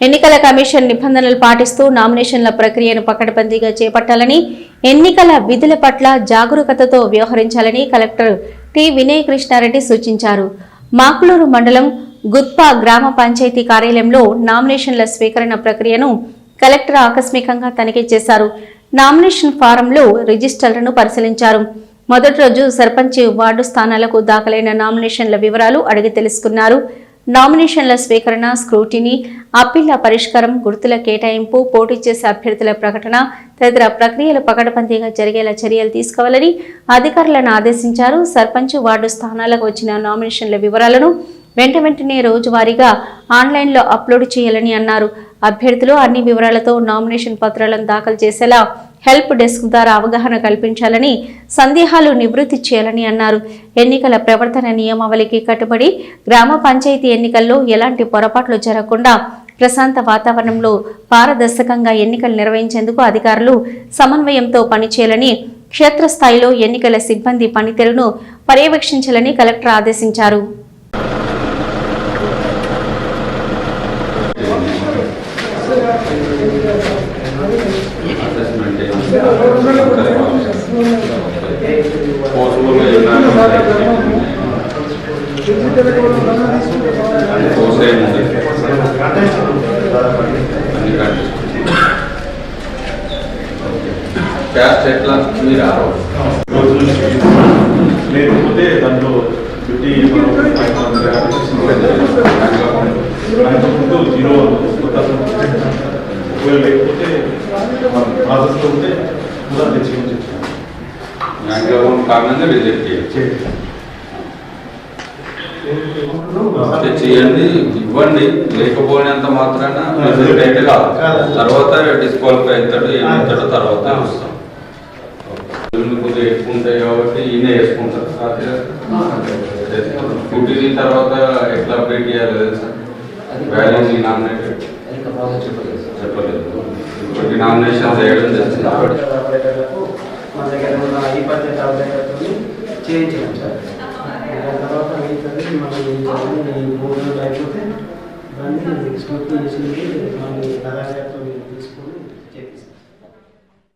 ఎన్నికల కమిషన్ నిబంధనలు పాటిస్తూ నామినేషన్ల ప్రక్రియను పకడ్బందీగా చేపట్టాలని ఎన్నికల విధుల పట్ల జాగరూకతతో వ్యవహరించాలని కలెక్టర్ టి వినయ్ కృష్ణారెడ్డి సూచించారు. మాకులూరు మండలం గుత్పా గ్రామ పంచాయతీ కార్యాలయంలో నామినేషన్ల స్వీకరణ ప్రక్రియను కలెక్టర్ ఆకస్మికంగా తనిఖీ చేశారు. నామినేషన్ ఫారంలో రిజిస్టర్లను పరిశీలించారు. మొదటి రోజు సర్పంచ్ వార్డు స్థానాలకు దాఖలైన నామినేషన్ల వివరాలు అడిగి తెలుసుకున్నారు. నామినేషన్ల స్వీకరణ స్క్రూటినీ అప్పీళ్ళ పరిష్కారం గుర్తుల కేటాయింపు పోటీ చేసే అభ్యర్థుల ప్రకటన తదితర ప్రక్రియలు పకడ్బందీగా జరిగేలా చర్యలు తీసుకోవాలని అధికారులను ఆదేశించారు. సర్పంచ్ వార్డు స్థానాలకు వచ్చిన నామినేషన్ల వివరాలను వెంట వెంటనే రోజువారీగా ఆన్లైన్లో అప్లోడ్ చేయాలని అన్నారు. అభ్యర్థులు అన్ని వివరాలతో నామినేషన్ పత్రాలను దాఖలు చేసేలా హెల్ప్ డెస్క్ ద్వారా అవగాహన కల్పించాలని సందేహాలు నివృత్తి చేయాలని అన్నారు. ఎన్నికల ప్రవర్తన నియమావళికి కట్టుబడి గ్రామ పంచాయతీ ఎన్నికల్లో ఎలాంటి పొరపాట్లు జరగకుండా ప్రశాంత వాతావరణంలో పారదర్శకంగా ఎన్నికలు నిర్వహించేందుకు అధికారులు సమన్వయంతో పనిచేయాలని క్షేత్రస్థాయిలో ఎన్నికల సిబ్బంది పనితీరును పర్యవేక్షించాలని కలెక్టర్ ఆదేశించారు. క్యాస్ట్ ఎట్లా మీరు ఆరో లేకపోతే దాంట్లో ఫిఫ్టీ ముందు జీరో కొత్త ఒకవేళ లేకపోతే ప్రాసెస్లో ఉంటే కూడా తెచ్చి బ్యాంక్ అకౌంట్ కారణంగా రిజెక్ట్ చేయొచ్చు చేయండి ఇవ్వండి. లేకపోయినంత మాత్రాన కాదు. తర్వాత డిస్క్వాలిఫై అవుతాడు ఏమవుతాడో తర్వాత ఇల్లు కొద్దిగా ఎక్కువ ఉంటాయి కాబట్టి ఈయన వేసుకుంటారు స్కూటీ తర్వాత ఎట్లా అప్డేట్ చేయాలి తెలుసా? బ్యాలెన్స్ నామినేటెడ్ చెప్పలేదు ఇప్పటికి నామినేషన్ చేయడం తెలిసింది అప్డేటర్లకు మన దగ్గర ఉన్న ఈ పద్ధతి అప్డేటర్తో చేయించాం సార్ దాని తర్వాత మిగతాది మనం ఈ మూడు రోజులు అయిపోతే దాన్ని స్కూటీ చేసి మళ్ళీ అలాగే తీసుకొని